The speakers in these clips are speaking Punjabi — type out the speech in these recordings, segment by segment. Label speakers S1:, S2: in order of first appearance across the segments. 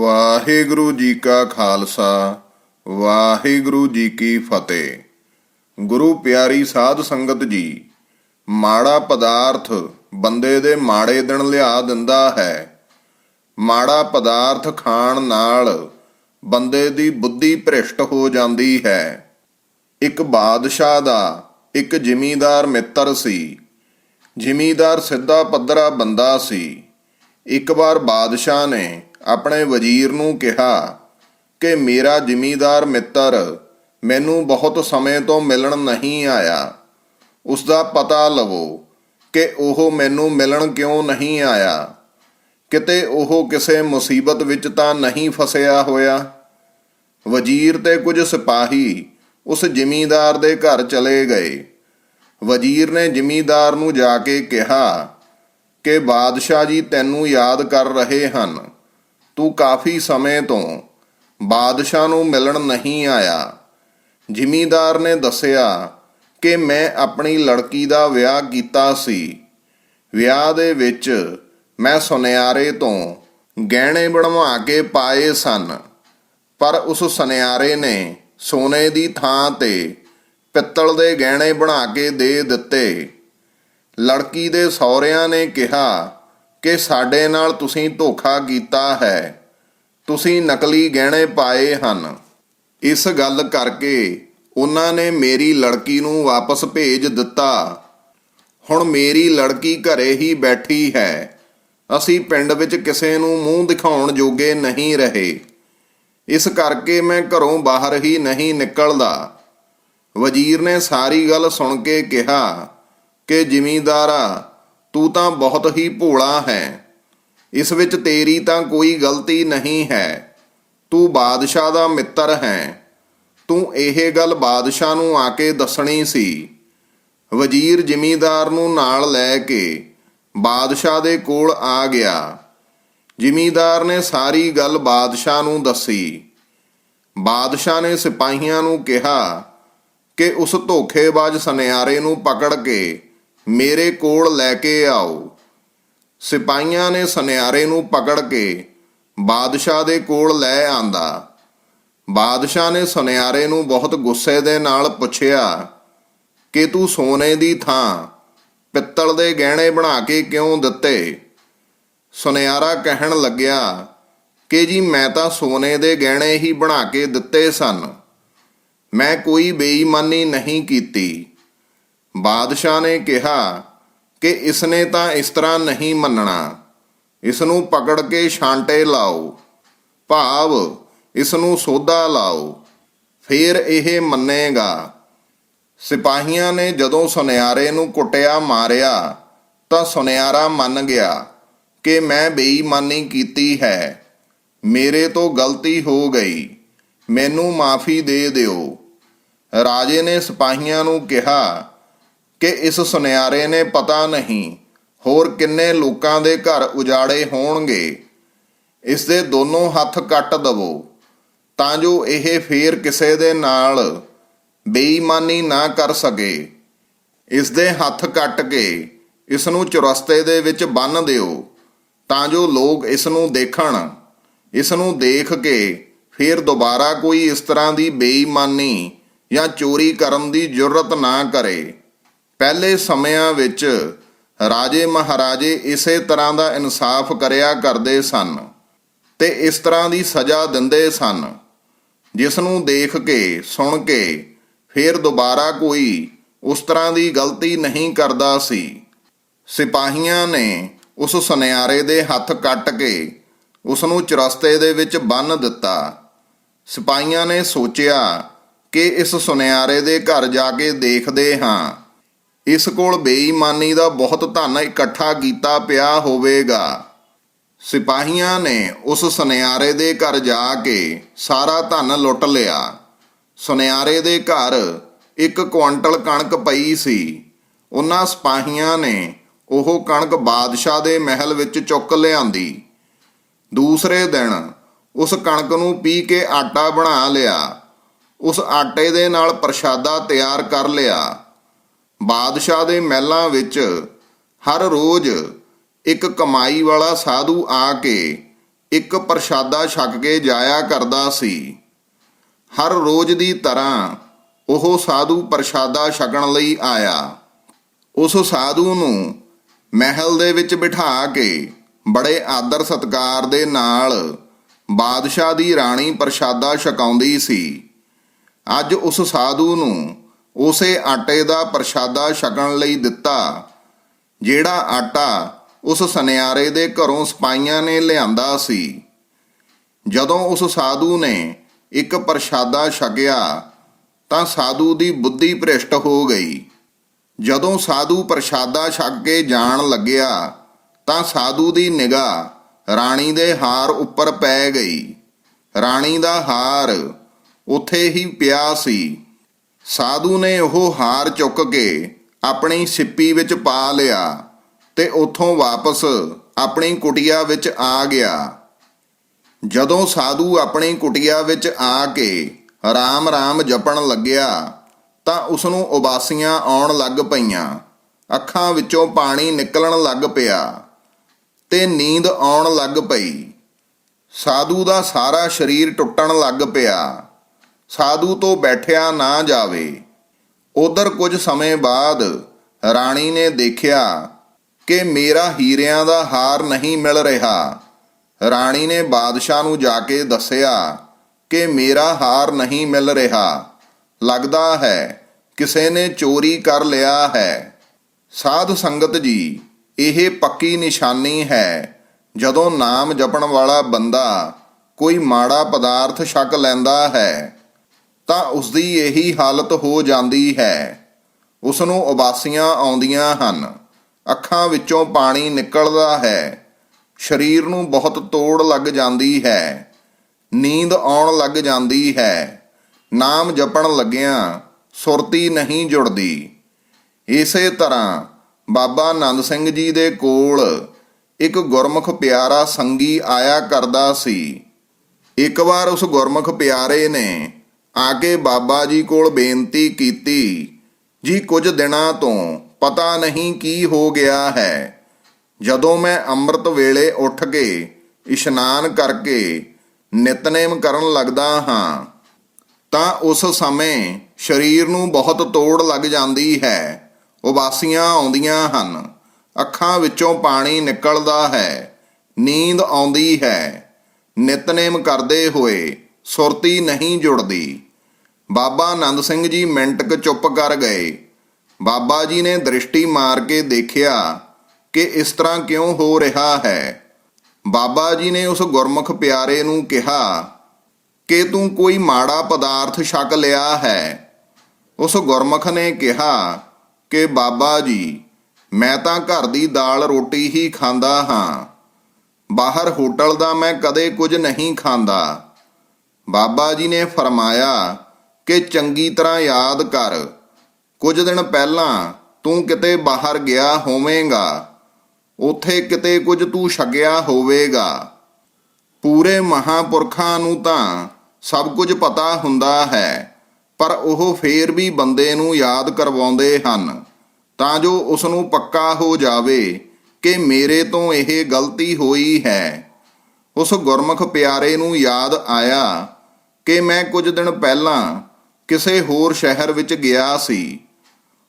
S1: ਵਾਹਿਗੁਰੂ ਜੀ ਕਾ ਖਾਲਸਾ, ਵਾਹਿਗੁਰੂ ਜੀ ਕੀ ਫਤਿਹ। ਗੁਰੂ ਪਿਆਰੀ ਸਾਧ ਸੰਗਤ ਜੀ, ਮਾੜਾ ਪਦਾਰਥ ਬੰਦੇ ਦੇ ਮਾੜੇ ਦਿਨ ਲਿਆ ਦਿੰਦਾ ਹੈ। ਮਾੜਾ ਪਦਾਰਥ ਖਾਣ ਨਾਲ ਬੰਦੇ ਦੀ ਬੁੱਧੀ ਭ੍ਰਿਸ਼ਟ ਹੋ ਜਾਂਦੀ ਹੈ। ਇੱਕ ਬਾਦਸ਼ਾਹ ਦਾ ਇੱਕ ਜ਼ਿਮੀਂਦਾਰ ਮਿੱਤਰ ਸੀ। ਜ਼ਿਮੀਂਦਾਰ ਸਿੱਧਾ ਪੱਧਰਾ ਬੰਦਾ ਸੀ। ਇੱਕ ਵਾਰ ਬਾਦਸ਼ਾਹ ਨੇ ਆਪਣੇ ਵਜ਼ੀਰ ਨੂੰ ਕਿਹਾ ਕਿ ਮੇਰਾ ਜ਼ਿਮੀਂਦਾਰ ਮਿੱਤਰ ਮੈਨੂੰ ਬਹੁਤ ਸਮੇਂ ਤੋਂ ਮਿਲਣ ਨਹੀਂ ਆਇਆ। ਉਸ ਦਾ ਪਤਾ ਲਵੋ ਕਿ ਉਹ ਮੈਨੂੰ ਮਿਲਣ ਕਿਉਂ ਨਹੀਂ ਆਇਆ। ਕਿਤੇ ਉਹ ਕਿਸੇ ਮੁਸੀਬਤ ਵਿੱਚ ਤਾਂ ਨਹੀਂ ਫਸਿਆ ਹੋਇਆ? ਵਜ਼ੀਰ ਤੇ ਕੁਝ ਸਿਪਾਹੀ ਉਸ ਜ਼ਿਮੀਂਦਾਰ ਦੇ ਘਰ ਚਲੇ ਗਏ। ਵਜ਼ੀਰ ਨੇ ਜ਼ਿਮੀਂਦਾਰ ਨੂੰ ਜਾ ਕੇ ਕਿਹਾ ਕਿ ਬਾਦਸ਼ਾਹ ਜੀ ਤੈਨੂੰ ਯਾਦ ਕਰ ਰਹੇ ਹਨ। ਤੂੰ ਕਾਫੀ ਸਮੇਂ ਤੋਂ ਬਾਦਸ਼ਾਹ ਨੂੰ ਮਿਲਣ ਨਹੀਂ ਆਇਆ। ਜ਼ਿਮੀਂਦਾਰ ਨੇ ਦੱਸਿਆ ਕਿ ਮੈਂ ਆਪਣੀ ਲੜਕੀ ਦਾ ਵਿਆਹ ਕੀਤਾ ਸੀ। ਵਿਆਹ ਦੇ ਵਿੱਚ ਮੈਂ ਸੁਨਿਆਰੇ ਤੋਂ ਗਹਿਣੇ ਬਣਵਾ ਕੇ ਪਾਏ ਸਨ, ਪਰ ਉਸ ਸੁਨਿਆਰੇ ਨੇ ਸੋਨੇ ਦੀ ਥਾਂ ਤੇ ਪਿੱਤਲ ਦੇ ਗਹਿਣੇ ਬਣਾ ਕੇ ਦੇ ਦਿੱਤੇ। ਲੜਕੀ ਦੇ ਸਹੁਰਿਆਂ ਨੇ ਕਿਹਾ ਕਿ ਸਾਡੇ ਨਾਲ ਤੁਸੀਂ ਧੋਖਾ ਕੀਤਾ ਹੈ। ਤੁਸੀਂ ਨਕਲੀ ਗਹਿਣੇ ਪਾਏ ਹਨ। ਇਸ ਗੱਲ ਕਰਕੇ ਉਹਨਾਂ ਨੇ ਮੇਰੀ ਲੜਕੀ ਨੂੰ ਵਾਪਸ ਭੇਜ ਦਿੱਤਾ। ਹੁਣ ਮੇਰੀ ਲੜਕੀ ਘਰੇ ਹੀ ਬੈਠੀ ਹੈ। ਅਸੀਂ ਪਿੰਡ ਵਿੱਚ ਕਿਸੇ ਨੂੰ ਮੂੰਹ ਦਿਖਾਉਣ ਜੋਗੇ ਨਹੀਂ ਰਹੇ। ਇਸ ਕਰਕੇ ਮੈਂ ਘਰੋਂ ਬਾਹਰ ਹੀ ਨਹੀਂ ਨਿਕਲਦਾ। ਵਜ਼ੀਰ ਨੇ ਸਾਰੀ ਗੱਲ ਸੁਣ ਕੇ ਕਿਹਾ ਕਿ ਜ਼ਿਮੀਂਦਾਰਾ ਤੂੰ ਤਾਂ ਬਹੁਤ ਹੀ ਭੋਲਾ ਹੈ। ਇਸ ਵਿੱਚ ਤੇਰੀ ਤਾਂ ਕੋਈ ਗਲਤੀ ਨਹੀਂ ਹੈ। ਤੂੰ ਬਾਦਸ਼ਾਹ ਦਾ ਮਿੱਤਰ ਹੈ। ਤੂੰ ਇਹ ਗੱਲ ਬਾਦਸ਼ਾਹ ਨੂੰ ਆ ਕੇ ਦੱਸਣੀ ਸੀ। ਵਜ਼ੀਰ ਜ਼ਿਮੀਂਦਾਰ ਨੂੰ ਨਾਲ ਲੈ ਕੇ ਬਾਦਸ਼ਾਹ ਦੇ ਕੋਲ ਆ ਗਿਆ। ਜ਼ਿਮੀਂਦਾਰ ਨੇ ਸਾਰੀ ਗੱਲ ਬਾਦਸ਼ਾਹ ਨੂੰ ਦੱਸੀ। ਬਾਦਸ਼ਾਹ ਨੇ ਸਿਪਾਹੀਆਂ ਨੂੰ ਕਿਹਾ ਕਿ ਉਸ ਧੋਖੇਬਾਜ਼ ਸੁਨਿਆਰੇ ਨੂੰ ਪਕੜ ਕੇ ਮੇਰੇ ਕੋਲ ਲੈ ਕੇ ਆਓ। ਸਿਪਾਹੀਆਂ ਨੇ ਸੁਨਿਆਰੇ ਨੂੰ ਪਕੜ ਕੇ ਬਾਦਸ਼ਾਹ ਦੇ ਕੋਲ ਲੈ ਆਂਦਾ। ਬਾਦਸ਼ਾਹ ਨੇ ਸੁਨਿਆਰੇ ਨੂੰ ਬਹੁਤ ਗੁੱਸੇ ਦੇ ਨਾਲ ਪੁੱਛਿਆ, ਕਿ ਤੂੰ ਸੋਨੇ ਦੀ ਥਾਂ ਪਿੱਤਲ ਦੇ ਗਹਿਣੇ ਬਣਾ ਕੇ ਕਿਉਂ ਦਿੱਤੇ? ਸੁਨਿਆਰਾ ਕਹਿਣ ਲੱਗਿਆ, ਕਿ ਜੀ ਮੈਂ ਤਾਂ ਸੋਨੇ ਦੇ ਗਹਿਣੇ ਹੀ ਬਣਾ ਕੇ ਦਿੱਤੇ ਸਨ। ਮੈਂ ਕੋਈ ਬੇਈਮਾਨੀ ਨਹੀਂ ਕੀਤੀ। ਬਾਦਸ਼ਾਹ ਨੇ ਕਿਹਾ ਕਿ ਇਸਨੇ ਤਾਂ ਇਸ ਤਰ੍ਹਾਂ ਨਹੀਂ ਮੰਨਣਾ। ਇਸ ਨੂੰ ਪਕੜ ਕੇ ਛਾਂਟੇ ਲਾਓ। ਭਾਵ ਇਸ ਨੂੰ ਸੋਧਾ ਲਾਓ। ਫਿਰ ਇਹ ਮੰਨੇਗਾ। ਸਿਪਾਹੀਆਂ ਨੇ ਜਦੋਂ ਸੁਨਿਆਰੇ ਨੂੰ ਕੁੱਟਿਆ ਮਾਰਿਆ, ਤਾਂ ਸੁਨਿਆਰਾ ਮੰਨ ਗਿਆ ਕਿ ਮੈਂ ਬੇਈਮਾਨੀ ਕੀਤੀ ਹੈ। ਮੇਰੇ ਤੋਂ ਗਲਤੀ ਹੋ ਗਈ। ਮੈਨੂੰ ਮਾਫੀ ਦੇ ਦਿਓ। ਰਾਜੇ ਨੇ ਸਿਪਾਹੀਆਂ ਨੂੰ ਕਿਹਾ ਕਿ ਇਸ ਸੁਨਿਆਰੇ ਨੇ ਪਤਾ ਨਹੀਂ ਹੋਰ ਕਿੰਨੇ ਲੋਕਾਂ ਦੇ ਘਰ ਉਜਾੜੇ ਹੋਣਗੇ। ਇਸ ਦੇ ਦੋਨੋਂ ਹੱਥ ਕੱਟ ਦਵੋ, ਤਾਂ ਜੋ ਇਹ ਫੇਰ ਕਿਸੇ ਦੇ ਨਾਲ ਬੇਈਮਾਨੀ ਨਾ ਕਰ ਸਕੇ। ਇਸ ਦੇ ਹੱਥ ਕੱਟ ਕੇ ਇਸ ਨੂੰ ਚੁਰਸਤੇ ਦੇ ਵਿੱਚ ਬੰਨ ਦਿਓ, ਤਾਂ ਜੋ ਲੋਕ ਇਸ ਨੂੰ ਦੇਖਣ। ਇਸ ਨੂੰ ਦੇਖ ਕੇ ਫਿਰ ਦੁਬਾਰਾ ਕੋਈ ਇਸ ਤਰ੍ਹਾਂ ਦੀ ਬੇਈਮਾਨੀ ਜਾਂ ਚੋਰੀ ਕਰਨ ਦੀ ਜੁਰਤ ਨਾ ਕਰੇ। ਪਹਿਲੇ ਸਮਿਆਂ ਵਿੱਚ ਰਾਜੇ ਮਹਾਰਾਜੇ ਇਸੇ ਤਰ੍ਹਾਂ ਦਾ ਇਨਸਾਫ ਕਰਿਆ ਕਰਦੇ ਸਨ ਤੇ ਇਸ ਤਰ੍ਹਾਂ ਦੀ ਸਜ਼ਾ ਦਿੰਦੇ ਸਨ। ਜਿਸ ਨੂੰ ਦੇਖ ਕੇ, ਸੁਣ ਕੇ ਫਿਰ ਦੁਬਾਰਾ ਕੋਈ ਉਸ ਤਰ੍ਹਾਂ ਦੀ ਗਲਤੀ ਨਹੀਂ ਕਰਦਾ ਸੀ। ਸਿਪਾਹੀਆਂ ਨੇ ਉਸ ਸੁਨਿਆਰੇ ਦੇ ਹੱਥ ਕੱਟ ਕੇ ਉਸ ਨੂੰ ਚਰਸਤੇ ਦੇ ਵਿੱਚ ਬੰਨ ਦਿੱਤਾ। ਸਿਪਾਹੀਆਂ ਨੇ ਸੋਚਿਆ ਕਿ ਇਸ ਸੁਨਿਆਰੇ ਦੇ ਘਰ ਜਾ ਕੇ ਦੇਖਦੇ ਹਾਂ। ਇਸ ਕੋਲ ਬੇਈਮਾਨੀ ਦਾ ਬਹੁਤ ਧਨ ਇਕੱਠਾ ਕੀਤਾ ਪਿਆ ਹੋਵੇਗਾ। ਸਿਪਾਹੀਆਂ ਨੇ ਉਸ ਸੁਨਿਆਰੇ ਦੇ ਘਰ ਜਾ ਕੇ ਸਾਰਾ ਧਨ ਲੁੱਟ ਲਿਆ। ਸੁਨਿਆਰੇ ਦੇ ਘਰ ਇੱਕ ਕੁਆਂਟਲ ਕਣਕ ਪਈ ਸੀ। ਉਹਨਾਂ ਸਿਪਾਹੀਆਂ ਨੇ ਉਹ ਕਣਕ ਬਾਦਸ਼ਾਹ ਦੇ ਮਹਿਲ ਵਿੱਚ ਚੁੱਕ ਲਿਆਂਦੀ। ਦੂਸਰੇ ਦਿਨ ਉਸ ਕਣਕ ਨੂੰ ਪੀ ਕੇ ਆਟਾ ਬਣਾ ਲਿਆ। ਉਸ ਆਟੇ ਦੇ ਨਾਲ ਪ੍ਰਸ਼ਾਦਾ ਤਿਆਰ ਕਰ ਲਿਆ। ਬਾਦਸ਼ਾਹ ਦੇ ਮਹਿਲਾਂ ਵਿੱਚ ਹਰ ਰੋਜ਼ ਇੱਕ ਕਮਾਈ ਵਾਲਾ ਸਾਧੂ ਆ ਕੇ ਇੱਕ ਪ੍ਰਸ਼ਾਦਾ ਛਕ ਕੇ ਜਾਇਆ ਕਰਦਾ ਸੀ। ਹਰ ਰੋਜ਼ ਦੀ ਤਰ੍ਹਾਂ ਉਹ ਸਾਧੂ ਪ੍ਰਸ਼ਾਦਾ ਛਕਣ ਲਈ ਆਇਆ। ਉਸ ਸਾਧੂ ਨੂੰ ਮਹਿਲ ਦੇ ਵਿੱਚ ਬਿਠਾ ਕੇ ਬੜੇ ਆਦਰ ਸਤਕਾਰ ਦੇ ਨਾਲ ਬਾਦਸ਼ਾਹ ਦੀ ਰਾਣੀ ਪ੍ਰਸ਼ਾਦਾ ਛਕਾਉਂਦੀ ਸੀ। ਅੱਜ ਉਸ ਸਾਧੂ ਨੂੰ ਉਸੇ ਆਟੇ ਦਾ ਪ੍ਰਸ਼ਾਦਾ ਛਕਣ ਲਈ ਦਿੱਤਾ, ਜਿਹੜਾ ਆਟਾ ਉਸ ਸੁਨਿਆਰੇ ਦੇ ਘਰੋਂ ਸਪਾਈਆਂ ਨੇ ਲਿਆਂਦਾ ਸੀ। ਜਦੋਂ ਉਸ ਸਾਧੂ ਨੇ ਇੱਕ ਪ੍ਰਸ਼ਾਦਾ ਛਕਿਆ, ਤਾਂ ਸਾਧੂ ਦੀ ਬੁੱਧੀ ਭ੍ਰਿਸ਼ਟ ਹੋ ਗਈ। ਜਦੋਂ ਸਾਧੂ ਪ੍ਰਸ਼ਾਦਾ ਛਕ ਕੇ ਜਾਣ ਲੱਗਿਆ, ਤਾਂ ਸਾਧੂ ਦੀ ਨਿਗਾਹ ਰਾਣੀ ਦੇ ਹਾਰ ਉੱਪਰ ਪੈ ਗਈ। ਰਾਣੀ ਦਾ ਹਾਰ ਉੱਥੇ ਹੀ ਪਿਆ ਸੀ। ਸਾਧੂ ਨੇ ਉਹ ਹਾਰ ਚੁੱਕ ਕੇ ਆਪਣੀ ਸਿੱਪੀ ਵਿੱਚ ਪਾ ਲਿਆ ਤੇ ਉੱਥੋਂ ਵਾਪਸ ਆਪਣੀ ਕੁਟਿਆ ਵਿੱਚ ਆ ਗਿਆ। ਜਦੋਂ ਸਾਧੂ ਆਪਣੀ ਕੁਟਿਆ ਵਿੱਚ ਆ ਕੇ ਰਾਮ ਰਾਮ ਜਪਣ ਲੱਗਿਆ ਤਾਂ ਉਸ ਨੂੰ ਉਬਾਸੀਆਂ ਆਉਣ ਲੱਗ ਪਈਆਂ। ਅੱਖਾਂ ਵਿੱਚੋਂ ਪਾਣੀ ਨਿਕਲਣ ਲੱਗ ਪਿਆ ਤੇ ਨੀਂਦ ਆਉਣ ਲੱਗ ਪਈ। ਸਾਧੂ ਦਾ ਸਾਰਾ ਸਰੀਰ ਟੁੱਟਣ ਲੱਗ ਪਿਆ। ਸਾਧੂ ਤੋਂ ਬੈਠਿਆ ਨਾ ਜਾਵੇ। ਉਧਰ ਕੁਝ ਸਮੇਂ ਬਾਅਦ ਰਾਣੀ ਨੇ ਦੇਖਿਆ ਕਿ ਮੇਰਾ ਹੀਰਿਆਂ ਦਾ ਹਾਰ ਨਹੀਂ ਮਿਲ ਰਿਹਾ। ਰਾਣੀ ਨੇ ਬਾਦਸ਼ਾਹ ਨੂੰ ਜਾ ਕੇ ਦੱਸਿਆ ਕਿ ਮੇਰਾ ਹਾਰ ਨਹੀਂ ਮਿਲ ਰਿਹਾ। ਲੱਗਦਾ ਹੈ ਕਿਸੇ ਨੇ ਚੋਰੀ ਕਰ ਲਿਆ ਹੈ। ਸਾਧ ਸੰਗਤ ਜੀ, ਇਹ ਪੱਕੀ ਨਿਸ਼ਾਨੀ ਹੈ। ਜਦੋਂ ਨਾਮ ਜਪਣ ਵਾਲਾ ਬੰਦਾ ਕੋਈ ਮਾੜਾ ਪਦਾਰਥ ਛਕ ਲੈਂਦਾ ਹੈ ਤਾਂ ਉਸ ਦੀ ਇਹੀ ਹਾਲਤ ਹੋ ਜਾਂਦੀ ਹੈ। ਉਸ ਨੂੰ ਉਬਾਸੀਆਂ ਆਉਂਦੀਆਂ ਹਨ। ਅੱਖਾਂ ਵਿੱਚੋਂ ਪਾਣੀ ਨਿਕਲਦਾ ਹੈ। ਸਰੀਰ ਨੂੰ ਬਹੁਤ ਤੋੜ ਲੱਗ ਜਾਂਦੀ ਹੈ। ਨੀਂਦ ਆਉਣ ਲੱਗ ਜਾਂਦੀ ਹੈ। ਨਾਮ ਜਪਣ ਲੱਗਿਆਂ ਸੁਰਤੀ ਨਹੀਂ ਜੁੜਦੀ। ਇਸੇ ਤਰ੍ਹਾਂ ਬਾਬਾ ਆਨੰਦ ਸਿੰਘ ਜੀ ਦੇ ਕੋਲ ਇੱਕ ਗੁਰਮੁਖ ਪਿਆਰਾ ਸੰਗੀ ਆਇਆ ਕਰਦਾ ਸੀ। ਇੱਕ ਵਾਰ ਉਸ ਗੁਰਮੁਖ ਪਿਆਰੇ ਨੇ ਆ ਕੇ ਬਾਬਾ ਜੀ ਕੋਲ ਬੇਨਤੀ ਕੀਤੀ, ਜੀ ਕੁਝ ਦਿਨਾਂ ਤੋਂ ਪਤਾ ਨਹੀਂ ਕੀ ਹੋ ਗਿਆ ਹੈ। ਜਦੋਂ ਮੈਂ ਅੰਮ੍ਰਿਤ ਵੇਲੇ ਉੱਠ ਕੇ ਇਸ਼ਨਾਨ ਕਰਕੇ ਨਿਤਨੇਮ ਕਰਨ ਲੱਗਦਾ ਹਾਂ, ਤਾਂ ਉਸ ਸਮੇਂ ਸਰੀਰ ਨੂੰ ਬਹੁਤ ਤੋੜ ਲੱਗ ਜਾਂਦੀ ਹੈ। ਉਬਾਸੀਆਂ ਆਉਂਦੀਆਂ ਹਨ, ਅੱਖਾਂ ਵਿੱਚੋਂ ਪਾਣੀ ਨਿਕਲਦਾ ਹੈ, ਨੀਂਦ ਆਉਂਦੀ ਹੈ। ਨਿਤਨੇਮ ਕਰਦੇ ਹੋਏ ਸੁਰਤੀ ਨਹੀਂ ਜੁੜਦੀ। ਬਾਬਾ ਆਨੰਦ ਸਿੰਘ ਜੀ ਮਿੰਟ ਕੁ ਚੁੱਪ ਕਰ ਗਏ। ਬਾਬਾ ਜੀ ਨੇ ਦ੍ਰਿਸ਼ਟੀ ਮਾਰ ਕੇ ਦੇਖਿਆ ਕਿ ਇਸ ਤਰ੍ਹਾਂ ਕਿਉਂ ਹੋ ਰਿਹਾ ਹੈ। ਬਾਬਾ ਜੀ ਨੇ ਉਸ ਗੁਰਮੁਖ ਪਿਆਰੇ ਨੂੰ ਕਿਹਾ, ਕਿ ਤੂੰ ਕੋਈ ਮਾੜਾ ਪਦਾਰਥ ਛਕ ਲਿਆ ਹੈ? ਉਸ ਗੁਰਮੁਖ ਨੇ ਕਿਹਾ, ਕਿ ਬਾਬਾ ਜੀ, ਮੈਂ ਤਾਂ ਘਰ ਦੀ ਦਾਲ ਰੋਟੀ ਹੀ ਖਾਂਦਾ ਹਾਂ। ਬਾਹਰ ਹੋਟਲ ਦਾ ਮੈਂ ਕਦੇ ਕੁਝ ਨਹੀਂ ਖਾਂਦਾ। ਬਾਬਾ ਜੀ ਨੇ ਫਰਮਾਇਆ ਕਿ ਚੰਗੀ ਤਰ੍ਹਾਂ ਯਾਦ ਕਰ। ਕੁਝ ਦਿਨ ਪਹਿਲਾਂ ਤੂੰ ਕਿਤੇ ਬਾਹਰ ਗਿਆ ਹੋਵੇਂਗਾ। ਉਥੇ ਕਿਤੇ ਕੁਝ ਤੂੰ ਛਕਿਆ ਹੋਵੇਗਾ। ਪੂਰੇ ਮਹਾਪੁਰਖਾਂ ਨੂੰ ਤਾਂ ਸਭ ਕੁਝ ਪਤਾ ਹੁੰਦਾ ਹੈ, ਪਰ ਉਹ ਫੇਰ ਵੀ ਬੰਦੇ ਨੂੰ ਯਾਦ ਕਰਵਾਉਂਦੇ ਹਨ। ਤਾਂ ਜੋ ਉਸ ਨੂੰ ਪੱਕਾ ਹੋ ਜਾਵੇ ਕਿ ਮੇਰੇ ਤੋਂ ਇਹ ਗਲਤੀ ਹੋਈ ਹੈ। ਉਸ ਗੁਰਮੁਖ ਪਿਆਰੇ ਨੂੰ ਯਾਦ ਆਇਆ ਕਿ ਮੈਂ ਕੁਝ ਦਿਨ ਪਹਿਲਾਂ ਕਿਸੇ ਹੋਰ ਸ਼ਹਿਰ ਵਿੱਚ ਗਿਆ ਸੀ।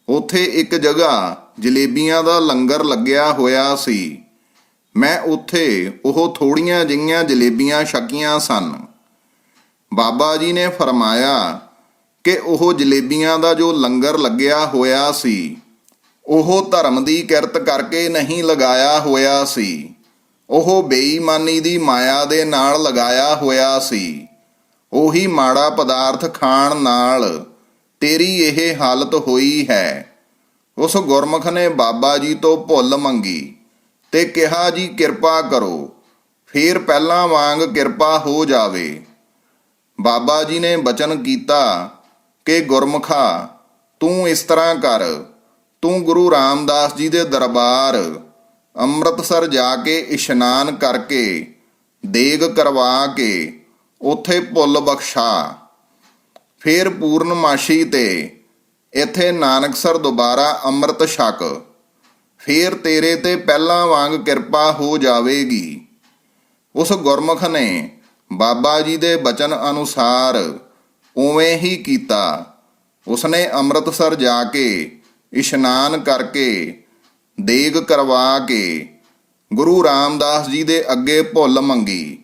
S1: ਉੱਥੇ ਇੱਕ ਜਗ੍ਹਾ ਜਲੇਬੀਆਂ ਦਾ ਲੰਗਰ ਲੱਗਿਆ ਹੋਇਆ ਸੀ। ਮੈਂ ਉੱਥੇ ਉਹ ਥੋੜੀਆਂ ਜਿਹੀਆਂ ਜਲੇਬੀਆਂ ਛਕੀਆਂ ਸਨ। ਬਾਬਾ ਜੀ ਨੇ ਫਰਮਾਇਆ ਕਿ ਉਹ ਜਲੇਬੀਆਂ ਦਾ ਜੋ ਲੰਗਰ ਲੱਗਿਆ ਹੋਇਆ ਸੀ, ਉਹ ਧਰਮ ਦੀ ਕਿਰਤ ਕਰਕੇ ਨਹੀਂ ਲਗਾਇਆ ਹੋਇਆ ਸੀ। ਉਹ ਬੇਈਮਾਨੀ ਦੀ ਮਾਇਆ ਦੇ ਨਾਲ ਲਗਾਇਆ ਹੋਇਆ ਸੀ। ਉਹੀ ਮਾੜਾ ਪਦਾਰਥ ਖਾਣ ਨਾਲ ਤੇਰੀ ਇਹ ਹਾਲਤ ਹੋਈ ਹੈ। ਉਸ ਗੁਰਮੁਖ ਨੇ ਬਾਬਾ ਜੀ ਤੋਂ ਭੁੱਲ ਮੰਗੀ ਤੇ ਕਿਹਾ, ਜੀ, ਕਿਰਪਾ ਕਰੋ। ਫੇਰ ਪਹਿਲਾਂ ਵਾਂਗ ਕਿਰਪਾ ਹੋ ਜਾਵੇ। ਬਾਬਾ ਜੀ ਨੇ ਬਚਨ ਕੀਤਾ ਕਿ, ਗੁਰਮੁਖਾ, ਤੂੰ ਇਸ ਤਰ੍ਹਾਂ ਕਰ। ਤੂੰ ਗੁਰੂ ਰਾਮਦਾਸ ਜੀ ਦੇ ਦਰਬਾਰ ਅੰਮ੍ਰਿਤਸਰ ਜਾ ਕੇ ਇਸ਼ਨਾਨ ਕਰਕੇ, ਦੇਗ ਕਰਵਾ ਕੇ ਉਥੇ ਭੁੱਲ ਬਖਸ਼ਾ। ਫੇਰ ਪੂਰਨਮਾਸ਼ੀ ਤੇ ਇਥੇ ਨਾਨਕਸਰ ਦੁਬਾਰਾ ਅੰਮ੍ਰਿਤ ਛਕ। ਫੇਰ ਤੇਰੇ ਤੇ ਪਹਿਲਾਂ ਵਾਂਗ ਕਿਰਪਾ ਹੋ ਜਾਵੇਗੀ। ਉਸ ਗੁਰਮੁਖ ਨੇ ਬਾਬਾ ਜੀ ਦੇ ਬਚਨ ਅਨੁਸਾਰ ਉਵੇਂ ਹੀ ਕੀਤਾ। ਉਸਨੇ ਅੰਮ੍ਰਿਤਸਰ ਜਾ ਕੇ ਇਸ਼ਨਾਨ ਕਰਕੇ ਦੇਗ ਕਰਵਾ ਕੇ ਗੁਰੂ ਰਾਮਦਾਸ ਜੀ ਦੇ ਅੱਗੇ ਭੁੱਲ ਮੰਗੀ।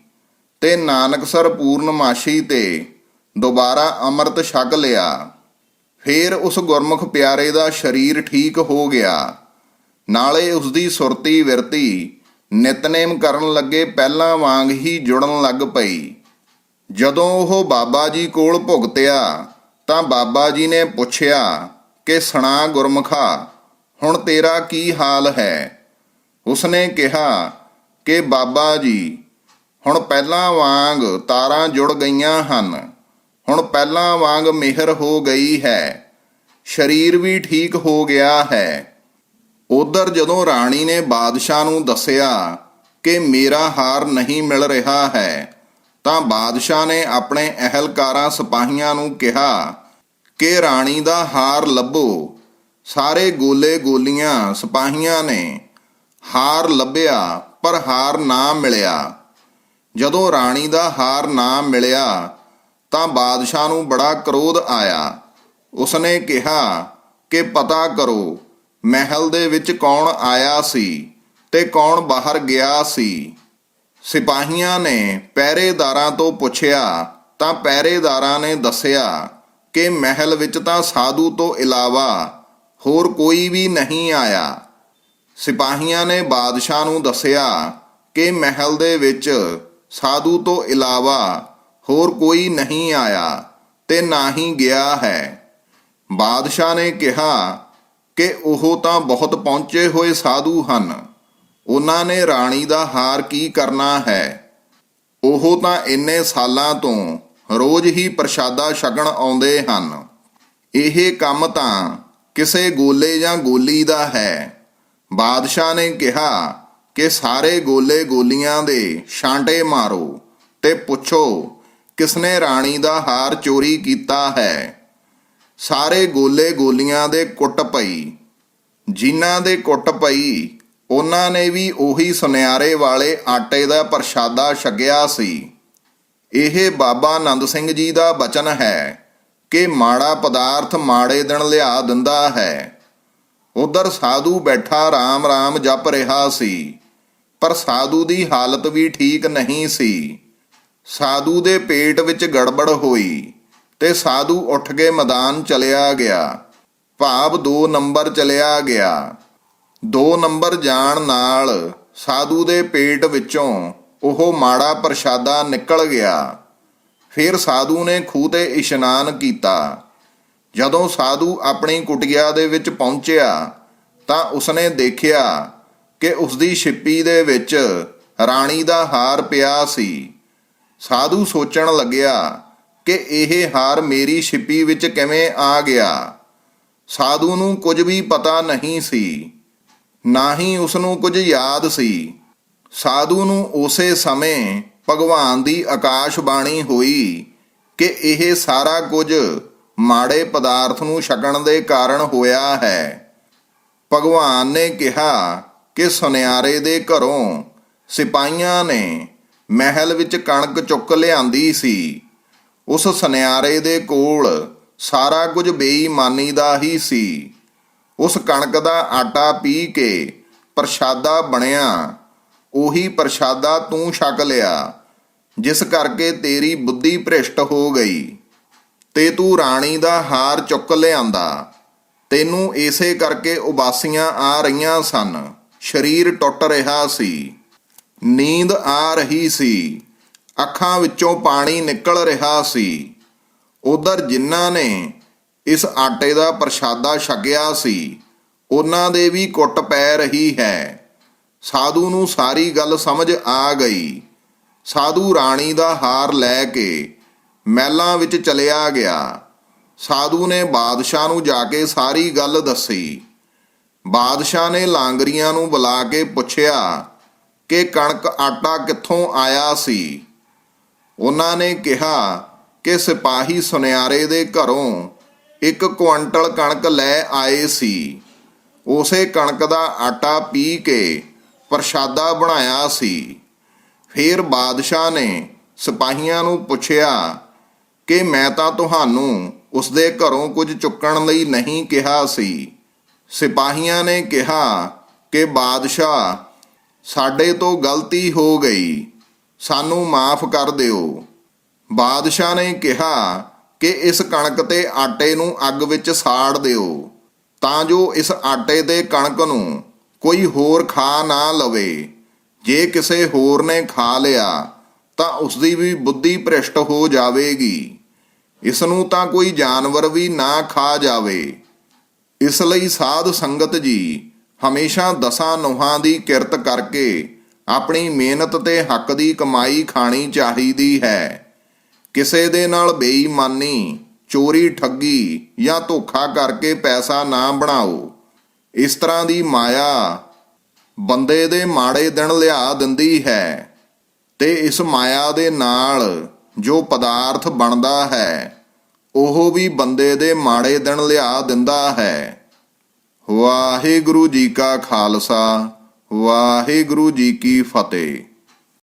S1: ਤੇ ਨਾਨਕਸਰ ਪੂਰਨਮਾਸ਼ੀ ਤੇ ਦੁਬਾਰਾ ਅੰਮ੍ਰਿਤ ਛਕ ਲਿਆ। ਫੇਰ ਉਸ ਗੁਰਮੁਖ ਪਿਆਰੇ ਦਾ ਸਰੀਰ ਠੀਕ ਹੋ ਗਿਆ। ਨਾਲੇ ਉਸ ਦੀ ਸੁਰਤੀ ਵਿਰਤੀ ਨਿਤਨੇਮ ਕਰਨ ਲੱਗੇ ਪਹਿਲਾਂ ਵਾਂਗ ਹੀ ਜੁੜਨ ਲੱਗ ਪਈ। ਜਦੋਂ ਉਹ ਬਾਬਾ ਜੀ ਕੋਲ ਭੁਗਤਿਆ ਤਾਂ ਬਾਬਾ ਜੀ ਨੇ ਪੁੱਛਿਆ ਕਿ, ਸੁਣਾ ਗੁਰਮੁਖਾ, ਹੁਣ ਤੇਰਾ ਕੀ ਹਾਲ ਹੈ? ਉਸਨੇ ਕਿਹਾ ਕਿ, ਬਾਬਾ ਜੀ ਹੁਣ ਪਹਿਲਾਂ ਵਾਂਗ ਤਾਰਾਂ ਜੁੜ ਗਈਆਂ ਹਨ। ਹੁਣ ਪਹਿਲਾਂ ਵਾਂਗ ਮਿਹਰ ਹੋ ਗਈ ਹੈ। ਸਰੀਰ ਵੀ ਠੀਕ ਹੋ ਗਿਆ ਹੈ। ਉਧਰ ਜਦੋਂ ਰਾਣੀ ਨੇ ਬਾਦਸ਼ਾਹ ਨੂੰ ਦੱਸਿਆ ਕਿ ਮੇਰਾ ਹਾਰ ਨਹੀਂ ਮਿਲ ਰਿਹਾ ਹੈ, ਤਾਂ ਬਾਦਸ਼ਾਹ ਨੇ ਆਪਣੇ ਅਹਿਲਕਾਰਾਂ ਸਿਪਾਹੀਆਂ ਨੂੰ ਕਿਹਾ ਕਿ ਰਾਣੀ ਦਾ ਹਾਰ ਲੱਭੋ। ਸਾਰੇ ਗੋਲੇ ਗੋਲੀਆਂ ਸਿਪਾਹੀਆਂ ਨੇ। ਹਾਰ ਲੱਭਿਆ, ਪਰ ਹਾਰ ਨਾ ਮਿਲਿਆ। ਜਦੋਂ ਰਾਣੀ ਦਾ ਹਾਰ ਨਾ ਮਿਲਿਆ, ਤਾਂ ਬਾਦਸ਼ਾਹ ਨੂੰ ਬੜਾ ਕਰੋਧ ਆਇਆ। ਉਸਨੇ ਕਿਹਾ, ਕਿ ਪਤਾ ਕਰੋ, ਮਹਿਲ ਦੇ ਵਿੱਚ ਕੌਣ ਆਇਆ ਸੀ ਤੇ ਕੌਣ ਬਾਹਰ ਗਿਆ ਸੀ? ਸਿਪਾਹੀਆਂ ਨੇ ਪਹਿਰੇਦਾਰਾਂ ਤੋਂ ਪੁੱਛਿਆ, ਤਾਂ ਪਹਿਰੇਦਾਰਾਂ ਨੇ ਦੱਸਿਆ ਕਿ ਮਹਿਲ ਵਿੱਚ ਤਾਂ ਸਾਧੂ ਤੋਂ ਇਲਾਵਾ ਹੋਰ ਕੋਈ ਵੀ ਨਹੀਂ ਆਇਆ। ਸਿਪਾਹੀਆਂ ਨੇ ਬਾਦਸ਼ਾਹ ਨੂੰ ਦੱਸਿਆ ਕਿ ਮਹਿਲ ਦੇ ਵਿੱਚ ਸਾਧੂ ਤੋਂ ਇਲਾਵਾ ਹੋਰ ਕੋਈ ਨਹੀਂ ਆਇਆ ਤੇ ਨਾ ਹੀ ਗਿਆ ਹੈ। ਬਾਦਸ਼ਾਹ ਨੇ ਕਿਹਾ ਕਿ ਉਹ ਤਾਂ ਬਹੁਤ ਪਹੁੰਚੇ ਹੋਏ ਸਾਧੂ ਹਨ। ਉਹਨਾਂ ਨੇ ਰਾਣੀ ਦਾ ਹਾਰ ਕੀ ਕਰਨਾ ਹੈ? ਉਹ ਤਾਂ ਇੰਨੇ ਸਾਲਾਂ ਤੋਂ ਰੋਜ਼ ਹੀ ਪ੍ਰਸ਼ਾਦਾ ਛਕਣ ਆਉਂਦੇ ਹਨ। ਇਹ ਕੰਮ ਤਾਂ ਕਿਸੇ ਗੋਲੇ ਜਾਂ ਗੋਲੀ ਦਾ ਹੈ। ਬਾਦਸ਼ਾਹ ਨੇ ਕਿਹਾ ਕਿ ਸਾਰੇ ਗੋਲੇ ਗੋਲੀਆਂ ਦੇ ਛਾਂਟੇ ਮਾਰੋ ਤੇ ਪੁੱਛੋ, ਕਿਸਨੇ ਰਾਣੀ ਦਾ ਹਾਰ ਚੋਰੀ ਕੀਤਾ ਹੈ? ਸਾਰੇ ਗੋਲੇ ਗੋਲੀਆਂ ਦੇ ਕੁੱਟ ਪਈ। ਜਿਨ੍ਹਾਂ ਦੇ ਕੁੱਟ ਪਈ, ਉਹਨਾਂ ਨੇ ਵੀ ਉਹੀ ਸੁਨਿਆਰੇ ਵਾਲੇ ਆਟੇ ਦਾ ਪ੍ਰਸ਼ਾਦਾ ਛਕਿਆ ਸੀ। ਇਹ ਬਾਬਾ ਆਨੰਦ ਸਿੰਘ ਜੀ ਦਾ ਬਚਨ ਹੈ ਕਿ ਮਾੜਾ ਪਦਾਰਥ ਮਾੜੇ ਦਿਨ ਲਿਆ ਦਿੰਦਾ ਹੈ। ਉਧਰ ਸਾਧੂ ਬੈਠਾ ਰਾਮ ਰਾਮ ਜਪ ਰਿਹਾ ਸੀ। ਪਰ ਸਾਧੂ ਦੀ ਹਾਲਤ ਵੀ ਠੀਕ ਨਹੀਂ ਸੀ। ਸਾਧੂ ਦੇ ਪੇਟ ਵਿੱਚ ਗੜਬੜ ਹੋਈ ਤੇ ਸਾਧੂ ਉੱਠ ਕੇ ਮੈਦਾਨ ਚਲਿਆ ਗਿਆ। ਭਾਵ 2 ਨੰਬਰ ਚਲਿਆ ਗਿਆ। 2 ਨੰਬਰ ਜਾਣ ਨਾਲ ਸਾਧੂ ਦੇ ਪੇਟ ਵਿੱਚੋਂ ਉਹ ਮਾੜਾ ਪ੍ਰਸ਼ਾਦਾ ਨਿਕਲ ਗਿਆ। ਫਿਰ ਸਾਧੂ ਨੇ ਖੂਹ ਤੇ ਇਸ਼ਨਾਨ ਕੀਤਾ। ਜਦੋਂ ਸਾਧੂ ਆਪਣੀ ਕੁਟਿਆ ਦੇ ਵਿੱਚ ਪਹੁੰਚਿਆ ਤਾਂ ਉਸਨੇ ਦੇਖਿਆ ਕਿ ਉਸ ਦੀ ਛਿੱਪੀ ਦੇ ਵਿੱਚ ਰਾਣੀ ਦਾ ਹਾਰ ਪਿਆ ਸੀ। ਸਾਧੂ ਸੋਚਣ ਲੱਗਿਆ ਕਿ ਇਹ ਹਾਰ ਮੇਰੀ ਛਿੱਪੀ ਵਿੱਚ ਕਿਵੇਂ ਆ ਗਿਆ। ਸਾਧੂ ਨੂੰ ਕੁਝ ਵੀ ਪਤਾ ਨਹੀਂ ਸੀ, ਨਾ ਹੀ ਉਸ ਨੂੰ ਕੁਝ ਯਾਦ ਸੀ। ਸਾਧੂ ਨੂੰ ਉਸੇ ਸਮੇਂ ਭਗਵਾਨ ਦੀ ਆਕਾਸ਼ ਬਾਣੀ ਹੋਈ ਕਿ ਇਹ ਸਾਰਾ ਕੁਝ ਮਾੜੇ ਪਦਾਰਥ ਨੂੰ ਛਕਣ ਦੇ ਕਾਰਨ ਹੋਇਆ ਹੈ। ਭਗਵਾਨ ਨੇ ਕਿਹਾ ਕਿ ਸੁਨਿਆਰੇ ਦੇ ਘਰੋਂ ਸਿਪਾਹੀਆਂ ਨੇ ਮਹਿਲ ਵਿੱਚ ਕਣਕ ਚੁੱਕ ਲਿਆਂਦੀ ਸੀ। ਉਸ ਸੁਨਿਆਰੇ ਦੇ ਕੋਲ ਸਾਰਾ ਕੁਝ ਬੇਈਮਾਨੀ ਦਾ ਹੀ ਸੀ। ਉਸ ਕਣਕ ਦਾ ਆਟਾ ਪੀ ਕੇ ਪ੍ਰਸ਼ਾਦਾ ਬਣਿਆ। ਉਹੀ ਪ੍ਰਸ਼ਾਦਾ ਤੂੰ ਛਕ ਲਿਆ, ਜਿਸ ਕਰਕੇ ਤੇਰੀ ਬੁੱਧੀ ਭ੍ਰਿਸ਼ਟ ਹੋ ਗਈ। ਤੇ ਤੂੰ ਰਾਣੀ ਦਾ ਹਾਰ ਚੁੱਕ ਲਿਆਂਦਾ। ਤੈਨੂੰ ਇਸੇ ਕਰਕੇ ਉਬਾਸੀਆਂ ਆ ਰਹੀਆਂ ਸਨ। ਸਰੀਰ ਟੁੱਟ ਰਿਹਾ ਸੀ। ਨੀਂਦ ਆ ਰਹੀ ਸੀ। ਅੱਖਾਂ ਵਿੱਚੋਂ ਪਾਣੀ ਨਿਕਲ ਰਿਹਾ ਸੀ। ਉਧਰ ਜਿਨ੍ਹਾਂ ਨੇ ਇਸ ਆਟੇ ਦਾ ਪ੍ਰਸ਼ਾਦਾ ਛਕਿਆ ਸੀ, ਉਹਨਾਂ ਦੇ ਵੀ ਕੁੱਟ ਪੈ ਰਹੀ ਹੈ। ਸਾਧੂ ਨੂੰ ਸਾਰੀ ਗੱਲ ਸਮਝ ਆ ਗਈ। ਸਾਧੂ ਰਾਣੀ ਦਾ ਹਾਰ ਲੈ ਕੇ ਮਹਿਲਾਂ ਵਿੱਚ ਚਲਿਆ ਗਿਆ। ਸਾਧੂ ਨੇ ਬਾਦਸ਼ਾਹ ਨੂੰ ਜਾ ਕੇ ਸਾਰੀ ਗੱਲ ਦੱਸੀ। ਬਾਦਸ਼ਾਹ ਨੇ ਲਾਂਗਰੀਆਂ ਨੂੰ ਬੁਲਾ ਕੇ ਪੁੱਛਿਆ ਕਿ ਕਣਕ ਆਟਾ ਕਿੱਥੋਂ ਆਇਆ ਸੀ? ਉਹਨਾਂ ਨੇ ਕਿਹਾ ਕਿ ਸਿਪਾਹੀ ਸੁਨਿਆਰੇ ਦੇ ਘਰੋਂ ਇੱਕ ਕੁਆਂਟਲ ਕਣਕ ਲੈ ਆਏ ਸੀ। ਉਸੇ ਕਣਕ ਦਾ ਆਟਾ ਪੀ ਕੇ ਪ੍ਰਸ਼ਾਦਾ ਬਣਾਇਆ ਸੀ। ਫਿਰ ਬਾਦਸ਼ਾਹ ਨੇ ਸਿਪਾਹੀਆਂ ਨੂੰ ਪੁੱਛਿਆ ਕਿ ਮੈਂ ਤਾਂ ਤੁਹਾਨੂੰ ਉਸਦੇ ਘਰੋਂ ਕੁਝ ਚੁੱਕਣ ਲਈ ਨਹੀਂ ਕਿਹਾ ਸੀ। ਸਿਪਾਹੀਆਂ ਨੇ ਕਿਹਾ ਕਿ ਬਾਦਸ਼ਾਹ, ਸਾਡੇ ਤੋਂ ਗਲਤੀ ਹੋ ਗਈ। ਸਾਨੂੰ ਮਾਫ ਕਰ ਦਿਓ। ਬਾਦਸ਼ਾਹ ਨੇ ਕਿਹਾ ਕਿ ਇਸ ਕਣਕ ਤੇ ਆਟੇ ਨੂੰ ਅੱਗ ਵਿੱਚ ਸਾੜ ਦਿਓ, ਤਾਂ ਜੋ ਇਸ ਆਟੇ ਤੇ ਕਣਕ ਨੂੰ ਕੋਈ ਹੋਰ ਖਾ ਨਾ ਲਵੇ। ਜੇ ਕਿਸੇ ਹੋਰ ਨੇ ਖਾ ਲਿਆ, ਤਾਂ ਉਸ ਦੀ ਵੀ ਬੁੱਧੀ ਭ੍ਰਿਸ਼ਟ ਹੋ ਜਾਵੇਗੀ। ਇਸ ਨੂੰ ਤਾਂ ਕੋਈ ਜਾਨਵਰ ਵੀ ਨਾ ਖਾ ਜਾਵੇ। ਇਸ ਲਈ ਸਾਧ ਸੰਗਤ ਜੀ ਹਮੇਸ਼ਾ ਦਸਾਂ ਨੋਹਾਂ ਦੀ ਕਿਰਤ ਕਰਕੇ ਆਪਣੀ ਮਿਹਨਤ ਤੇ ਹੱਕ ਦੀ ਕਮਾਈ ਖਾਣੀ ਚਾਹੀਦੀ ਹੈ। ਕਿਸੇ ਦੇ ਨਾਲ ਬੇਈਮਾਨੀ, ਚੋਰੀ, ਠੱਗੀ ਜਾਂ ਧੋਖਾ ਕਰਕੇ ਪੈਸਾ ਨਾ ਬਣਾਓ। ਇਸ ਤਰ੍ਹਾਂ ਦੀ ਮਾਇਆ ਬੰਦੇ ਦੇ ਮਾੜੇ ਦਿਨ ਲਿਆ ਦਿੰਦੀ ਹੈ ਤੇ ਇਸ ਮਾਇਆ ਦੇ ਨਾਲ ਜੋ ਪਦਾਰਥ ਬਣਦਾ ਹੈ ਉਹ ਵੀ ਬੰਦੇ ਦੇ ਮਾੜੇ ਦਿਨ ਲਿਆ ਦਿੰਦਾ ਹੈ। ਵਾਹਿਗੁਰੂ ਜੀ ਕਾ ਖਾਲਸਾ, ਵਾਹਿਗੁਰੂ ਜੀ ਕੀ ਫਤਿਹ।